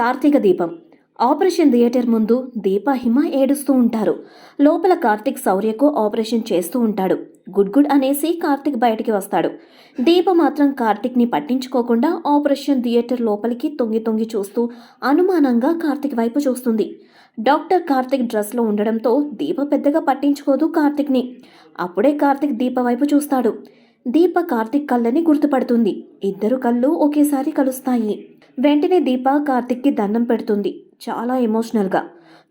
కార్తీక దీపం. Operation theatre ముందు దీప హిమ ఏడుస్తూ ఉంటారు. లోపల కార్తిక్ శౌర్యకు ఆపరేషన్ చేస్తూ ఉంటాడు. గుడ్ గుడ్ అనేసి కార్తిక్ బయటికి వస్తాడు. దీప మాత్రం కార్తిక్ని పట్టించుకోకుండా ఆపరేషన్ థియేటర్ లోపలికి తొంగి తొంగి చూస్తూ అనుమానంగా కార్తిక్ వైపు చూస్తుంది. డాక్టర్ కార్తిక్ డ్రెస్లో ఉండడంతో దీప పెద్దగా పట్టించుకోదు కార్తిక్ని. అప్పుడే కార్తిక్ దీప వైపు చూస్తాడు. దీప కార్తిక్ కళ్ళని గుర్తుపడుతుంది. ఇద్దరు కళ్ళు ఒకేసారి కలుస్తాయి. వెంటనే దీప కార్తిక్కి దండం పెడుతుంది. చాలా ఎమోషనల్గా.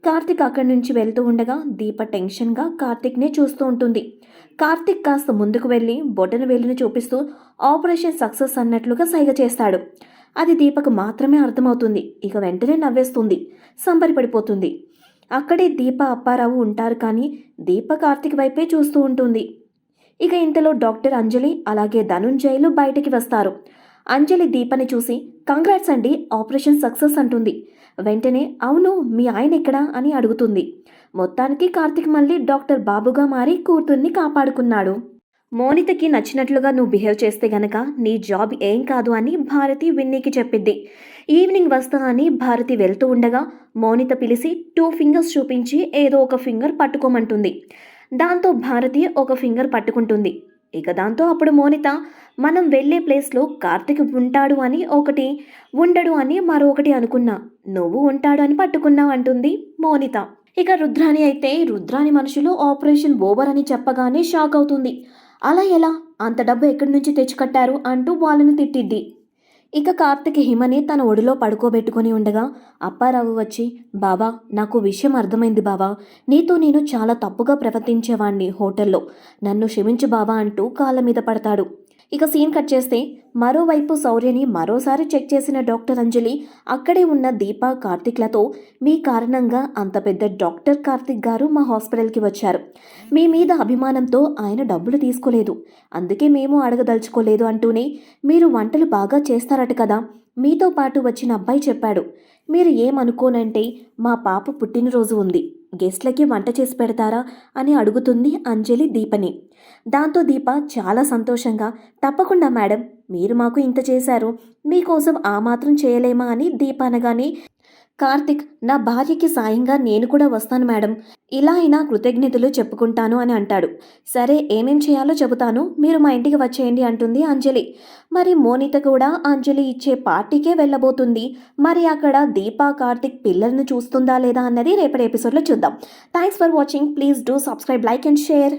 కార్తిక్ అక్కడి నుంచి వెళ్తూ ఉండగా దీప టెన్షన్గా కార్తిక్నే చూస్తూ ఉంటుంది. కార్తిక్ కాస్త ముందుకు వెళ్ళి బొటన వెళ్ళిన చూపిస్తూ ఆపరేషన్ సక్సెస్ అన్నట్లుగా సైగ చేస్తాడు. అది దీపకు మాత్రమే అర్థమవుతుంది. ఇక వెంటనే నవ్వేస్తుంది. సంబరపడిపోతుంది. అక్కడే దీప అప్పారావు ఉంటారు కానీ దీప కార్తిక్ వైపే చూస్తూ ఉంటుంది. ఇక ఇంతలో డాక్టర్ అంజలి అలాగే ధనుంజయులు బయటికి వస్తారు. అంజలి దీపని చూసి కంగ్రాట్స్ అండి ఆపరేషన్ సక్సెస్ అంటుంది. వెంటనే అవును మీ ఆయన ఎక్కడా? అని అడుగుతుంది. మొత్తానికి కార్తిక్ మళ్ళీ డాక్టర్ బాబుగా మారి కూతుర్ని కాపాడుకున్నాడు. మోనితకి నచ్చినట్లుగా నువ్వు బిహేవ్ చేస్తే గనక నీ జాబ్ ఏం కాదు అని భారతి విన్నీకి చెప్పిద్ది. ఈవినింగ్ వస్తా అని భారతి వెళ్తూ ఉండగా మోనిత పిలిచి టూ ఫింగర్స్ చూపించి ఏదో ఒక ఫింగర్ పట్టుకోమంటుంది. దాంతో భారతి ఒక ఫింగర్ పట్టుకుంటుంది. ఇక దాంతో అప్పుడు మోనిత మనం వెళ్ళే ప్లేస్లో కార్తిక్ ఉంటాడు అని ఒకటి ఉండడు అని మరొకటి అనుకున్నా. నువ్వు ఉంటాడు అని పట్టుకున్నావు అంటుంది మోనిత. ఇక రుద్రాని అయితే రుద్రాని మనుషులు ఆపరేషన్ ఓవర్ అని చెప్పగానే షాక్ అవుతుంది. అలా ఎలా? అంత డబ్బు ఎక్కడి నుంచి తెచ్చికట్టారు అంటూ వాళ్ళని తిట్టిద్ది. ఇక కార్తిక్ హిమని తన ఒడిలో పడుకోబెట్టుకొని ఉండగా అప్పారావు వచ్చి బావా నాకు విషయం అర్థమైంది బావా. నీతో నేను చాలా తప్పుగా ప్రవర్తించేవాణ్ణి హోటల్లో. నన్ను క్షమించు బావా అంటూ కాళ్ళ మీద పడతాడు. ఇక సీన్ కట్ చేస్తే మరోవైపు శౌర్యని మరోసారి చెక్ చేసిన డాక్టర్ అంజలి అక్కడే ఉన్న దీప కార్తిక్లతో మీ కారణంగా అంత పెద్ద డాక్టర్ కార్తిక్ గారు మా హాస్పిటల్కి వచ్చారు. మీ మీద అభిమానంతో ఆయన డబ్బులు తీసుకోలేదు. అందుకే మేము అడగదలుచుకోలేదు అంటూనే మీరు వంటలు బాగా చేస్తారట కదా మీతో పాటు వచ్చిన అబ్బాయి చెప్పాడు. మీరు ఏమనుకోనంటే మా పాప పుట్టినరోజు ఉంది. గెస్ట్లకి వంట చేసి పెడతారా అని అడుగుతుంది అంజలి దీపని. దాంతో దీప చాలా సంతోషంగా తప్పకుండా మేడం మీరు మాకు ఇంత చేశారు. మీకోసం ఆ మాత్రం చేయలేమా? అని దీప అనగానే కార్తిక్ నా భార్యకి సాయంగా నేను కూడా వస్తాను మేడం. ఇలా అయినా కృతజ్ఞతలు చెప్పుకుంటాను అని అంటాడు. సరే ఏమేం చేయాలో చెబుతాను. మీరు మా ఇంటికి వచ్చేయండి అంటుంది అంజలి. మరి మోనిత కూడా అంజలి ఇచ్చే పార్టీకే వెళ్ళబోతుంది. మరి అక్కడ దీపా కార్తిక్ పిల్లల్ని చూస్తుందా లేదా అన్నది రేపటి ఎపిసోడ్లో చూద్దాం. Thanks for watching please do subscribe like and share